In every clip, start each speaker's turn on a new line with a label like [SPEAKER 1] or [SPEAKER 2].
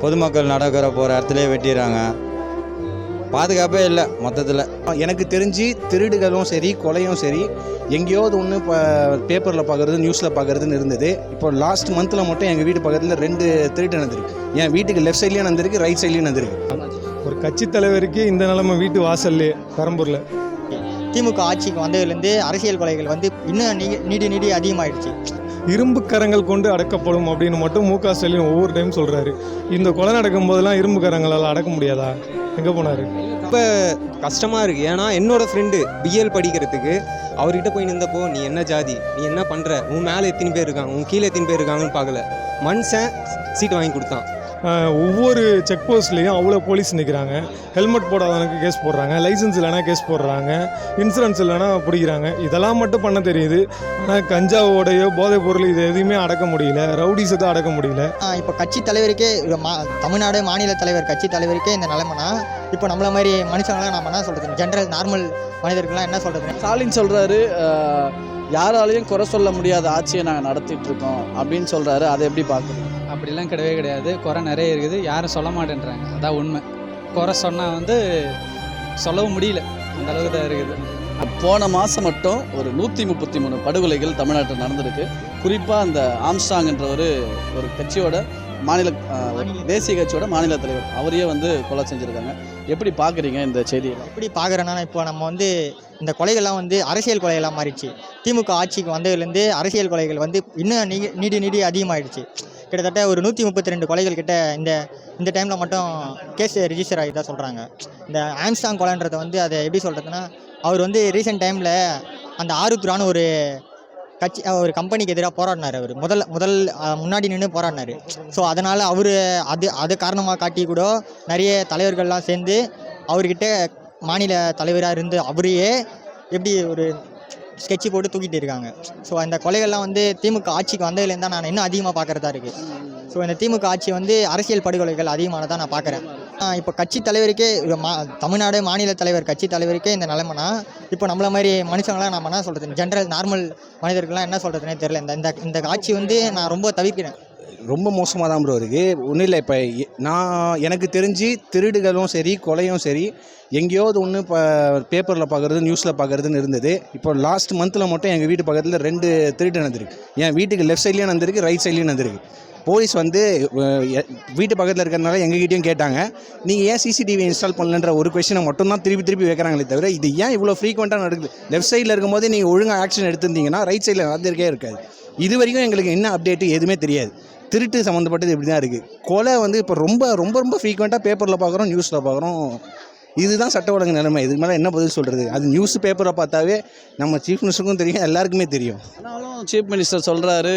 [SPEAKER 1] பொதுமக்கள் நடக்கிற போகிற இடத்துல வெட்டிடுறாங்க. பாதுகாப்பே இல்லை மொத்தத்தில்.
[SPEAKER 2] எனக்கு தெரிஞ்சு திருடுகளும் சரி கொலையும் சரி எங்கேயாவது ஒன்று இப்போ பேப்பரில் பார்க்குறது நியூஸில் பார்க்குறதுன்னு இருந்தது. இப்போ லாஸ்ட் மந்தில் மட்டும் எங்கள் வீட்டு பக்கத்தில் ரெண்டு திருட்டு நடந்திருக்கு. என் வீட்டுக்கு லெஃப்ட் சைட்லேயும் நடந்திருக்கு ரைட் சைட்லேயும் நடந்திருக்கு.
[SPEAKER 3] ஒரு கட்சி தலைவருக்கு இந்த நிலைமை வீட்டு வாசல்லே பெரம்பூரில்.
[SPEAKER 4] திமுக ஆட்சிக்கு வந்ததுலேருந்து அரசியல் கொலைகள் வந்து இன்னும் நீ- நீடி நீடி அதிகமாயிடுச்சு.
[SPEAKER 3] இரும்பு கரங்கள் கொண்டு அடக்கப்படும் அப்படின்னு மட்டும் மு க ஸ்டாலின் ஒவ்வொரு டைம் சொல்கிறாரு இந்த கொலை நடக்கும் போதெல்லாம் இரும்பு கரங்களால் அடக்க முடியாதா? எங்கே போனார்?
[SPEAKER 5] இப்போ கஷ்டமாக இருக்குது ஏன்னா என்னோட ஃப்ரெண்டு பிஎல் படிக்கிறதுக்கு அவர்கிட்ட போய் நின்றப்போ நீ என்ன ஜாதி? நீ என்ன பண்ணுற உன் மேலே எத்தனை பேர் இருக்காங்க? உன் கீழே எத்தனை பேர் இருக்காங்கன்னு பார்க்கல. மனுஷன் சீட் வாங்கி கொடுத்தான்.
[SPEAKER 3] ஒவ்வொரு செக் போஸ்ட்லேயும் அவ்வளோ போலீஸ் நிற்கிறாங்க ஹெல்மெட் போடாதவனுக்கு கேஸ் போடுறாங்க. லைசன்ஸ் இல்லைனா கேஸ் போடுறாங்க. இன்சூரன்ஸ் இல்லைனா பிடிக்கிறாங்க. இதெல்லாம் மட்டும் பண்ண தெரியுது. ஆனால் கஞ்சாவோடையோ போதைப் பொருள் இது எதுவுமே அடக்க முடியல. ரவுடிஸை தான் அடக்க முடியல.
[SPEAKER 4] இப்போ கட்சி தலைவருக்கே மா தமிழ்நாடு மாநில தலைவர் கட்சி தலைவருக்கே இந்த நிலைமைனா இப்போ நம்மள மாதிரி மனுஷங்களாம் நம்ம என்ன சொல்கிறது ஜென்ரல் நார்மல் மனிதர்கள்லாம் என்ன சொல்கிறது
[SPEAKER 6] ஸ்டாலின் சொல்கிறாரு யாராலையும் குறை சொல்ல முடியாத ஆட்சியை நாங்கள் நடத்திட்டு இருக்கோம் அப்படின்னு சொல்கிறாரு அதை எப்படி பார்க்குறீங்க
[SPEAKER 7] அப்படிலாம் கிடையவே கிடையாது. குறை நிறைய இருக்குது. யாரும் சொல்ல மாட்டேன்றாங்க. அதான் உண்மை. குறை சொன்னால் வந்து சொல்லவும் முடியல. அந்த அளவுக்கு தான் இருக்குது.
[SPEAKER 6] போன மாதம் மட்டும் ஒரு நூற்றி முப்பத்தி மூணு படுகொலைகள் தமிழ்நாட்டில் நடந்திருக்கு. குறிப்பாக அந்த ஆம்ஸ்டாங்ன்ற ஒரு ஒரு கட்சியோட மாநில தேசிய கட்சியோட மாநில தலைவர். அவரையே வந்து கொலை செஞ்சுருக்காங்க. எப்படி பார்க்குறீங்க இந்த செய்தியை
[SPEAKER 4] எப்படி பார்க்குறேன்னா இப்போ நம்ம வந்து இந்த கொலைகள்லாம் வந்து அரசியல் கொலைகளாக மாறிடுச்சு. திமுக ஆட்சிக்கு வந்ததுலேருந்து அரசியல் கொலைகள் வந்து இன்னும் நீ நீடி நீடி அதிகமாகிடுச்சு கிட்டத்தட்ட ஒரு நூற்றி முப்பத்தி ரெண்டு கொலைகள் கிட்ட இந்த இந்த டைமில் மட்டும் கேஸ் ரிஜிஸ்டர் ஆகி தான் சொல்கிறாங்க இந்த ஆம்ஸ்டாங் கொலைன்றதை வந்து அதை எப்படி சொல்கிறதுனா அவர் வந்து ரீசெண்ட் டைமில் அந்த ஆருத்ரான்னு ஒரு கட்சி ஒரு கம்பெனிக்கு எதிராக போராடினார் அவர். முதல் முதல் முன்னாடி நின்று போராடினார். ஸோ அதனால் அவர் அது அது காரணமாக காட்டி கூட நிறைய தலைவர்கள்லாம் சேர்ந்து அவர்கிட்ட மாநில தலைவராக இருந்து அவரையே எப்படி ஒரு ஸ்கெட்சு போட்டு தூக்கிட்டு இருக்காங்க. ஸோ அந்த கொலைகள்லாம் வந்து திமுக ஆட்சிக்கு வந்ததுலேருந்து தான் நான் இன்னும் அதிகமாக பார்க்குறதா இருக்குது ஸோ இந்த திமுக ஆட்சி வந்து அரசியல் படுகொலைகள் அதிகமானதாக நான் பார்க்குறேன் இப்போ கட்சி தலைவருக்கே மா தமிழ்நாடு மாநில தலைவர் கட்சி தலைவருக்கே இந்த நிலைமைனா இப்போ நம்மள மாதிரி மனுஷங்களாம் நம்ம என்ன சொல்கிறது ஜென்ரல் நார்மல் மனிதர்கள்லாம் என்ன சொல்கிறதுனே தெரியல. இந்த இந்த இந்த ஆட்சி வந்து நான் ரொம்ப தவிர்க்கிறேன்.
[SPEAKER 2] ரொம்ப மோசமாக தான் ப்ரோ இருக்குது ஒன்றும் இல்லை இப்போ நான் எனக்கு தெரிஞ்சு திருடுகளும் சரி கொலையும் சரி எங்கேயாவது ஒன்று இப்போ பேப்பரில் பார்க்குறது நியூஸில் பார்க்குறதுன்னு இருந்தது. இப்போ லாஸ்ட் மந்தில் மட்டும் எங்கள் வீட்டு பக்கத்தில் ரெண்டு திருட்டு நடந்திருக்கு. என் வீட்டுக்கு லெஃப்ட் சைட்லேயும் நடந்திருக்கு ரைட் சைட்லேயும் நடந்திருக்கு. போலீஸ் வந்து எ- வீட்டு பக்கத்தில் இருக்கிறனால எங்ககிட்டயும் கேட்டாங்க. நீங்கள் ஏன் சிசிடிவி இன்ஸ்டால் பண்ணலன்ற ஒரு கொஷினை மட்டும் தான் திருப்பி திருப்பி வைக்கிறாங்களே தவிர இது ஏன் இவ்வளோ ஃப்ரீக்வெண்ட்டாக நடக்குது? லெஃப்ட் சைடில் இருக்கும்போது நீங்கள் ஒழுங்காக ஆக்ஷன் எடுத்திருந்தீங்கன்னா ரைட் சைடில் நடந்திருக்கே இருக்காது. இது வரைக்கும் எங்களுக்கு என்ன அப்டேட்டு எதுவுமே தெரியாது. திருட்டு சம்மந்தப்பட்டது இப்படி தான் இருக்குது கொலை வந்து இப்போ ரொம்ப ரொம்ப ரொம்ப ஃப்ரீக்வெண்ட்டாக பேப்பரில் பார்க்குறோம் நியூஸில் பார்க்குறோம் இதுதான் சட்ட ஒழுங்கு நிலைமை. இதுக்கு மேலே என்ன பதில் சொல்கிறது அது நியூஸ் பேப்பரை பார்த்தாவே நம்ம சீஃப் மினிஸ்டருக்கும் தெரியும் எல்லாருக்குமே தெரியும்.
[SPEAKER 6] ஆனாலும் சீஃப் மினிஸ்டர் சொல்கிறாரு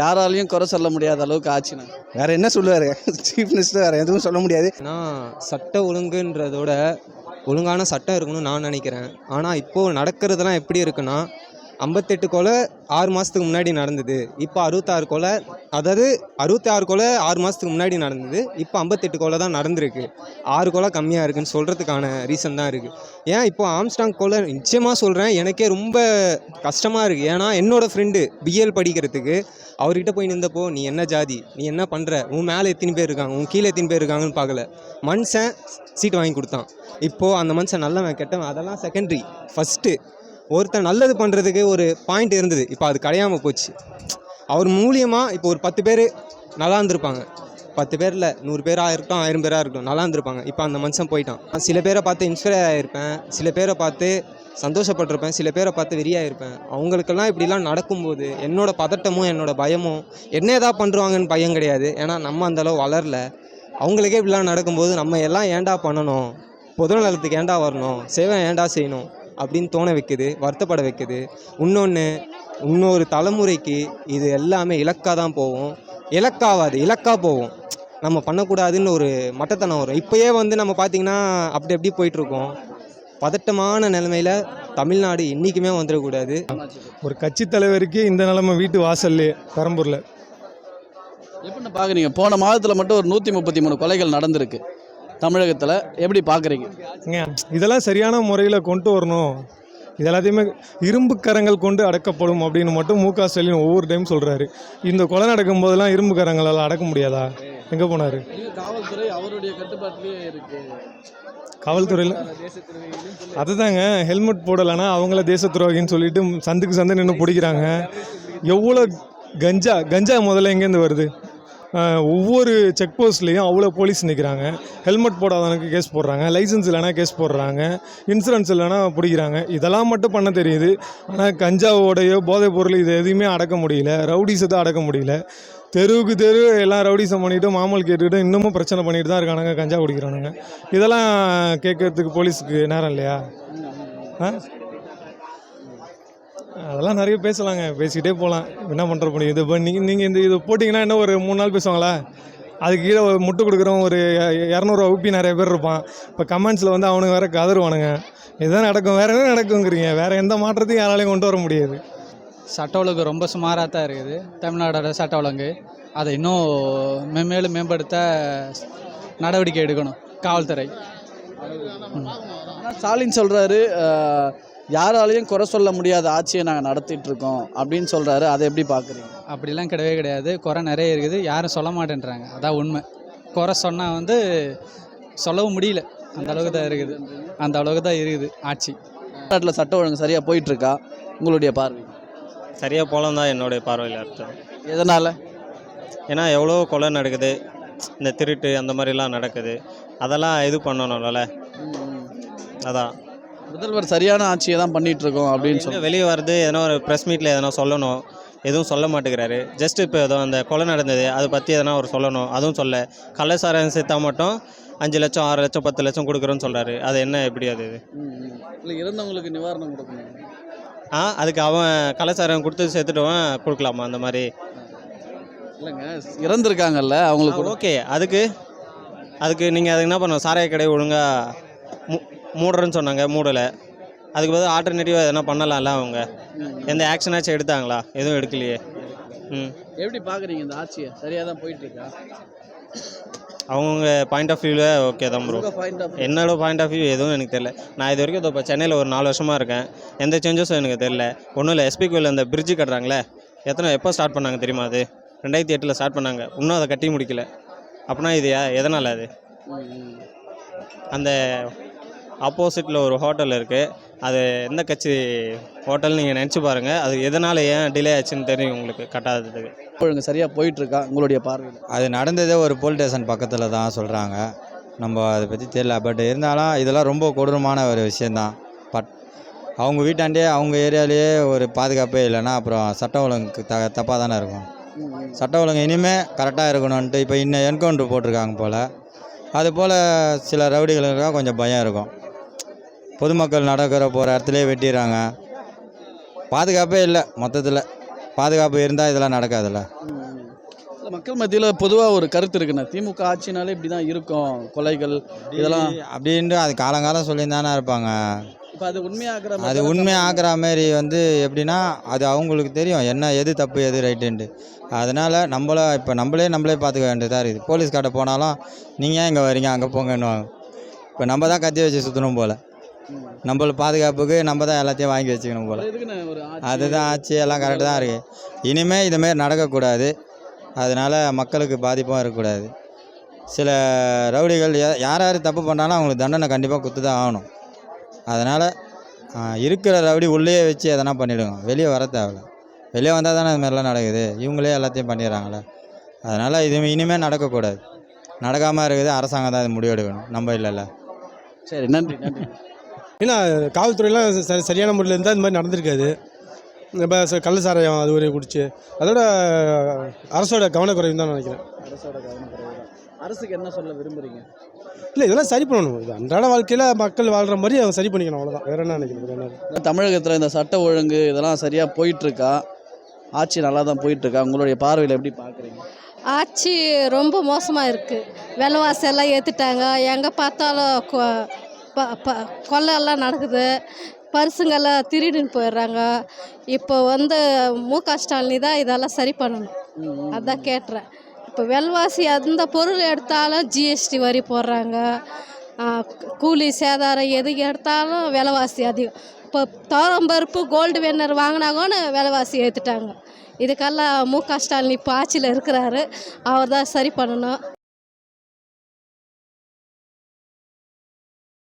[SPEAKER 6] யாராலையும் குறை சொல்ல முடியாத அளவுக்கு ஆட்சினா
[SPEAKER 2] வேறு என்ன சொல்லுவார்? சீஃப் மினிஸ்டர் வேறு எதுவும் சொல்ல முடியாது.
[SPEAKER 5] ஏன்னா சட்ட ஒழுங்குன்றதோட ஒழுங்கான சட்டம் இருக்கணும்னு நான் நினைக்கிறேன். ஆனால் இப்போது நடக்கிறதெல்லாம் எப்படி இருக்குன்னா ஐம்பத்தெட்டு கொலை ஆறு மாதத்துக்கு முன்னாடி நடந்தது. இப்போ அறுபத்தாறு கொலை அதாவது அறுபத்தி ஆறு கொலை ஆறு மாதத்துக்கு முன்னாடி நடந்தது. இப்போ ஐம்பத்தெட்டு கொலை தான் நடந்திருக்கு. ஆறு கொலை கம்மியாக இருக்குன்னு சொல்கிறதுக்கான ரீசன் தான் இருக்குது ஏன் இப்போ ஆம்ஸ்டாங் கொலை நிச்சயமாக சொல்கிறேன் எனக்கே ரொம்ப கஷ்டமாக இருக்குது ஏன்னா என்னோடய ஃப்ரெண்டு பிஎல் படிக்கிறதுக்கு அவர்கிட்ட போய் நின்றப்போ நீ என்ன ஜாதி? நீ என்ன பண்ணுற உன் மேலே எத்தனை பேர் இருக்காங்க? உன் கீழே எத்தனை பேர் இருக்காங்கன்னு பார்க்கல. மனுஷன் சீட் வாங்கி கொடுத்தான். இப்போது அந்த மனுஷன் நல்லவன் கெட்டவன் அதெல்லாம் செகண்டரி ஃபஸ்ட்டு ஒருத்தன் நல்லது பண்ணுறதுக்கு ஒரு பாயிண்ட் இருந்தது. இப்போ அது கிடையாமல் போச்சு. அவர் மூலியமாக இப்போ ஒரு பத்து பேர் நல்லா இருந்திருப்பாங்க. பத்து பேரில் நூறு பேராக இருக்கட்டும் ஆயிரம் பேராக இருக்கட்டும் நல்லா இருந்திருப்பாங்க. இப்போ அந்த மனுஷன் போயிட்டான். சில பேரை பார்த்து இன்ஸ்பயர் ஆகியிருப்பேன் சில பேரை பார்த்து சந்தோஷப்பட்டிருப்பேன். சில பேரை பார்த்து வெறியாக இருப்பேன் அவங்களுக்கெல்லாம் இப்படிலாம் நடக்கும்போது என்னோடய பதட்டமும் என்னோடய பயமும் என்ன ஏதாவது பண்ணுறாங்கன்னு பயம் கிடையாது. ஏன்னா நம்ம அந்தளவு வளரல. அவங்களுக்கே இப்படிலாம் நடக்கும்போது நம்ம எல்லாம் ஏன்டா பண்ணணும்? பொது நலத்துக்கு ஏன்டா வரணும்? சேவை ஏன்டா செய்யணும்? அப்படின்னு தோண வைக்குது வருத்தப்பட வைக்குது. இன்னொன்று இன்னொரு தலைமுறைக்கு இது எல்லாமே இலக்காக தான் போகும். இலக்காவாது இலக்காக போகும். நம்ம பண்ணக்கூடாதுன்னு ஒரு மட்டத்தனம் வரும். இப்போயே வந்து நம்ம பார்த்திங்கன்னா அப்படி அப்படி போயிட்டுருக்கோம். பதட்டமான நிலைமையில் தமிழ்நாடு என்றைக்குமே வந்துடக்கூடாது.
[SPEAKER 3] ஒரு கட்சி தலைவருக்கு இந்த நிலைமை வீட்டு வாசல்லே பெரம்பூரில்.
[SPEAKER 6] எப்படின்னு பார்க்குறீங்க? போன மாதத்தில் மட்டும் ஒரு நூற்றி முப்பத்தி மூணு கொலைகள் நடந்திருக்கு. தமிழகத்தில் எப்படி பார்க்குறீங்க
[SPEAKER 3] இதெல்லாம் சரியான முறையில் கொண்டு வரணும். இது எல்லாத்தையுமே இரும்பு கரங்கள் கொண்டு அடக்கப்படும் அப்படின்னு மட்டும் மு க ஸ்டாலின் ஒவ்வொரு டைம் சொல்கிறாரு இந்த கொலை நடக்கும் போதெல்லாம் இரும்பு கரங்களால் அடக்க முடியாதா? எங்கே போனார்?
[SPEAKER 6] காவல்துறை அவருடைய கட்டுப்பாட்டிலேயே இருக்கு.
[SPEAKER 3] காவல்துறையில்? அதுதாங்க ஹெல்மெட் போடலைன்னா அவங்கள தேச துரோகின்னு சொல்லிட்டு சந்துக்கு சந்து நின்று பிடிக்கிறாங்க. எவ்வளோ கஞ்சா கஞ்சா முதல்ல எங்கேருந்து வருது? ஒவ்வொரு செக் போஸ்ட்லேயும் அவ்வளோ போலீஸ் நிற்கிறாங்க ஹெல்மெட் போடாதவனுக்கு கேஸ் போடுறாங்க. லைசன்ஸ் இல்லைனா கேஸ் போடுறாங்க. இன்சூரன்ஸ் இல்லைனா பிடிக்கிறாங்க. இதெல்லாம் மட்டும் பண்ண தெரியுது. ஆனால் கஞ்சாவோடையோ போதைப் பொருள் இது எதையுமே அடக்க முடியல. ரவுடிஸத்தை அடக்க முடியல. தெருவுக்கு தெரு எல்லாம் ரவுடிசம் பண்ணிவிட்டு மாமல் கேட்டுக்கிட்டு இன்னமும் பிரச்சனை பண்ணிட்டு தான் இருக்கானுங்க கஞ்சா குடிக்கிறானுங்க இதெல்லாம் கேட்கறதுக்கு போலீஸுக்கு நேரம் இல்லையா? ஆ? அதெல்லாம் நிறைய பேசலாங்க. பேசிக்கிட்டே போகலாம் என்ன பண்ணுற முடியும் இது இப்போ நீங்கள் நீங்கள் இந்த இது போட்டிங்கன்னா என்ன ஒரு மூணு நாள் பேசுவாங்களா? அதுக்கு கீழே ஒரு முட்டு கொடுக்குறவன் ஒரு இரநூறுவா உப்பி நிறைய பேர் இருப்பான். இப்போ கமெண்ட்ஸில் வந்து அவனுங்க வேற கதறுவானுங்க. இதுதான் நடக்கும். வேற என்ன நடக்குங்கிறீங்க? வேற எந்த மாற்றத்தையும் யாராலையும் கொண்டு வர முடியாது.
[SPEAKER 7] சட்ட ஒழுங்கு ரொம்ப சுமாராக தான் இருக்குது. தமிழ்நாடோட சட்ட ஒழுங்கு. அதை இன்னும் மென்மேலும் மேம்படுத்த நடவடிக்கை எடுக்கணும். காவல்துறை.
[SPEAKER 6] ஆனா ஸ்டாலின் சொல்றாரு அஹ், யாராலையும் குறை சொல்ல முடியாத ஆட்சியை நாங்கள் நடத்திட்டு இருக்கோம் அப்படின்னு சொல்றாரு. அதை எப்படி பார்க்குறீங்க
[SPEAKER 7] அப்படிலாம் கிடையவே கிடையாது. குறை நிறைய இருக்குது. யாரும் சொல்ல மாட்டேன்றாங்க. அதான் உண்மை. குறை சொன்னால் வந்து சொல்லவும் முடியல. அந்த அளவுக்கு தான் இருக்குது. அந்த அளவுக்கு தான் இருக்குது ஆட்சி.
[SPEAKER 6] தமிழ்நாட்டில் சட்டம் ஒழுங்கு சரியாக போயிட்டு இருக்கா உங்களுடைய பார்வை?
[SPEAKER 8] சரியாக போகலாம் தான் என்னுடைய பார்வையில் அர்த்தம்.
[SPEAKER 6] எதனால?
[SPEAKER 8] ஏன்னா எவ்வளோ கொலை நடக்குது. இந்த திருட்டு அந்த மாதிரிலாம் நடக்குது. அதெல்லாம் இது பண்ணணும்ல அதான்.
[SPEAKER 6] முதல்வர் சரியான ஆட்சியை தான் பண்ணிட்டு இருக்கோம் அப்படின்னு சொல்லி
[SPEAKER 8] வெளியே வருது எதனா ஒரு ப்ரெஸ் மீட்டில் எதனா சொல்லணும். எதுவும் சொல்ல மாட்டேங்கிறாரு. ஜஸ்ட் இப்போ ஏதோ அந்த கொலை நடந்தது அதை பற்றி எதனா ஒரு சொல்லணும். அதுவும் சொல்ல. கள்ளசாரம் சேர்த்தா மட்டும் அஞ்சு லட்சம் ஆறு லட்சம் பத்து லட்சம் கொடுக்குறோன்னு சொல்கிறாரு அது என்ன எப்படி அது?
[SPEAKER 6] இல்லை இறந்தவங்களுக்கு நிவாரணம் கொடுக்கணும்.
[SPEAKER 8] ஆ அதுக்கு அவன் கள்ளசாரம் கொடுத்து சேர்த்துட்டவன் கொடுக்கலாமா அந்த மாதிரி?
[SPEAKER 6] இல்லைங்க இறந்துருக்காங்கல்ல அவங்களுக்கு
[SPEAKER 8] ஓகே. அதுக்கு அதுக்கு நீங்கள் அதுக்கு என்ன பண்ணணும்? சாராய கடை ஒழுங்காக மூடுறேன்னு சொன்னாங்க மூடலை. அதுக்கு பதில் ஆல்டர்னேட்டிவாக எதனா பண்ணலாம்ல அவங்க. எந்த ஆக்ஷனாச்சும் எடுத்தாங்களா? எதுவும் எடுக்கலையே. ம்.
[SPEAKER 6] எப்படி பார்க்குறீங்க இந்த ஆட்சியை? சரியாக தான் போயிட்டு இருக்கா
[SPEAKER 8] அவங்கவுங்க பாயிண்ட் ஆஃப் வியூவில் ஓகே தான் ப்ரோ. என்னோட பாயிண்ட் ஆஃப் வியூ எதுவும் எனக்கு தெரியல. நான் இது வரைக்கும் இப்போ சென்னையில் ஒரு நாலு வருஷமாக இருக்கேன். எந்த சேஞ்சஸும் எனக்கு தெரியல. ஒன்றும் இல்லை எஸ்பி கோயில் அந்த பிரிட்ஜு கட்டுறாங்களே. எத்தனை எப்போ ஸ்டார்ட் பண்ணாங்க தெரியுமா அது? ரெண்டாயிரத்தி எட்டில் ஸ்டார்ட் பண்ணாங்க. இன்னும் அதை கட்டி முடிக்கல. அப்படின்னா இது எதனால் அது? அந்த ஆப்போசிட்டில் ஒரு ஹோட்டல் இருக்குது அது எந்த கட்சி ஹோட்டல் நீங்கள் நினச்சி பாருங்கள் அது எதனால் ஏன் டிலே ஆச்சுன்னு தெரியும் உங்களுக்கு கட்டாததுக்கு.
[SPEAKER 6] ஒழுங்கு சரியாக போயிட்டு இருக்கா உங்களுடைய பார்வையில்.
[SPEAKER 1] அது நடந்ததே ஒரு போலீஸ் ஸ்டேஷன் பக்கத்தில் தான் சொல்கிறாங்க நம்ம அதை பற்றி தெரியல. பட் இருந்தாலும் இதெல்லாம் ரொம்ப கொடூரமான ஒரு விஷயந்தான் பட் அவங்க வீட்டாண்டே அவங்க ஏரியாலேயே ஒரு பாதுகாப்பே இல்லைன்னா அப்புறம் சட்ட ஒழுங்குக்கு த தப்பாக தானே இருக்கும். சட்ட ஒழுங்கு இனிமேல் கரெக்டாக இருக்கணும்ன்ட்டு இப்போ இன்னும் என்கவுண்டர் போட்டிருக்காங்க போல். அது போல் சில ரவுடிகளுக்காக கொஞ்சம் பயம் இருக்கும். பொதுமக்கள் நடக்கிற போகிற இடத்துலையே வெட்டிடுறாங்க. பாதுகாப்பே இல்லை மொத்தத்தில். பாதுகாப்பு இருந்தால் இதெல்லாம் நடக்காதுல்ல.
[SPEAKER 6] மக்கள் மத்தியில் பொதுவாக ஒரு கருத்து இருக்குண்ணே. திமுக ஆட்சினாலே இப்படி தான் இருக்கும் கொலைகள் இதெல்லாம்.
[SPEAKER 1] அப்படின்ட்டு அது காலங்காலம் சொல்லியிருந்தானே இருப்பாங்க.
[SPEAKER 6] இப்போ அது உண்மையாகிற மாதிரி
[SPEAKER 1] அது
[SPEAKER 6] தானே
[SPEAKER 1] உண்மை
[SPEAKER 6] தப்பு.
[SPEAKER 1] ஆக்குற மாரி வந்து எப்படின்னா அது அவங்களுக்கு தெரியும் என்ன எது தப்பு எது ரைட்டுன்ட்டு. அதனால் நம்மள இப்போ நம்மளே நம்மளே பார்த்துக்க வேண்டியதாக இருக்குது. போலீஸ்கார்ட்ட போனாலும் நீங்கள் ஏன் இங்கே வரீங்க? அங்கே போங்கன்னுவாங்க. இப்போ நம்ம தான் கத்தி வச்சு சுற்றணும் போல். நம்மள பாதுகாப்புக்கு நம்ம தான் எல்லாத்தையும் வாங்கி வச்சுக்கணும் போல்.
[SPEAKER 6] அதுதான் ஆட்சி?
[SPEAKER 1] அதுதான் ஆச்சு எல்லாம் கரெக்டு தான் இருக்குது இனிமேல் இதுமாரி நடக்கக்கூடாது. அதனால் மக்களுக்கு பாதிப்பும் இருக்கக்கூடாது. சில ரவுடிகள் யார் யார் தப்பு பண்ணாலும் அவங்களுக்கு தண்டனை கண்டிப்பாக குத்து தான் ஆகணும். அதனால் இருக்கிற ரவுடி உள்ளே வச்சு எதனா பண்ணிவிடுங்க வெளியே வர தேவையில்ல. வெளியே வந்தால் தானே இதுமாதிரிலாம் நடக்குது. இவங்களே எல்லாத்தையும் பண்ணிடுறாங்களே. அதனால் இது இனிமேல் நடக்கக்கூடாது. நடக்காமல் இருக்குது. அரசாங்கம் தான் இது முடிவெடுக்கணும். நம்ம இல்லைல்ல.
[SPEAKER 6] சரி நன்றி நன்றி.
[SPEAKER 9] ஏன்னா காவல்துறையெல்லாம் ச சரியான முறையில் இருந்தால் இந்த மாதிரி நடந்திருக்காது. இப்போ கள்ள சாராயம் அது ஒரு குடிச்சு அதோட அரசோட கவனக்குறைவு தான் நினைக்கிறேன்.
[SPEAKER 6] அரசோட கவனக்குறைவு தான். அரசுக்கு என்ன சொல்ல விரும்புறீங்க?
[SPEAKER 9] இல்லை இதெல்லாம் சரி பண்ணணும். இது அன்றாட வாழ்க்கையில் மக்கள் வாழ்கிற மாதிரி அவங்க சரி பண்ணிக்கணும் அவ்வளோதான் வேற என்ன நினைக்கிறேன்
[SPEAKER 6] தமிழகத்தில் இந்த சட்ட ஒழுங்கு இதெல்லாம் சரியாக போயிட்டு இருக்கா ஆட்சி நல்லா தான் போயிட்டு இருக்கா உங்களுடைய பார்வையில் எப்படி பார்க்குறீங்க
[SPEAKER 10] ஆட்சி ரொம்ப மோசமாக இருக்குது விலைவாசி எல்லாம் ஏற்றிட்டாங்க எங்கே பார்த்தாலும் ப- ப- கொள்ளை நடக்குது. பரிசுங்கெல்லாம் திருடின்னு போயிடுறாங்க. இப்போ வந்து மு க ஸ்டாலினி தான் இதெல்லாம் சரி பண்ணணும். அதான் கேட்டுறேன். இப்போ விலைவாசி அந்த பொருள் எடுத்தாலும் ஜிஎஸ்டி வரி போடுறாங்க. கூலி சேதாரம் எது எடுத்தாலும் விலைவாசி அதிகம். இப்போ துவரம்பருப்பு கோல்டு வின்னர் வாங்கினாங்கன்னு விலைவாசி ஏற்றுட்டாங்க இதுக்கெல்லாம் மு க ஸ்டாலின் இப்போ ஆட்சியில் இருக்கிறாரு. அவர் தான் சரி பண்ணணும்.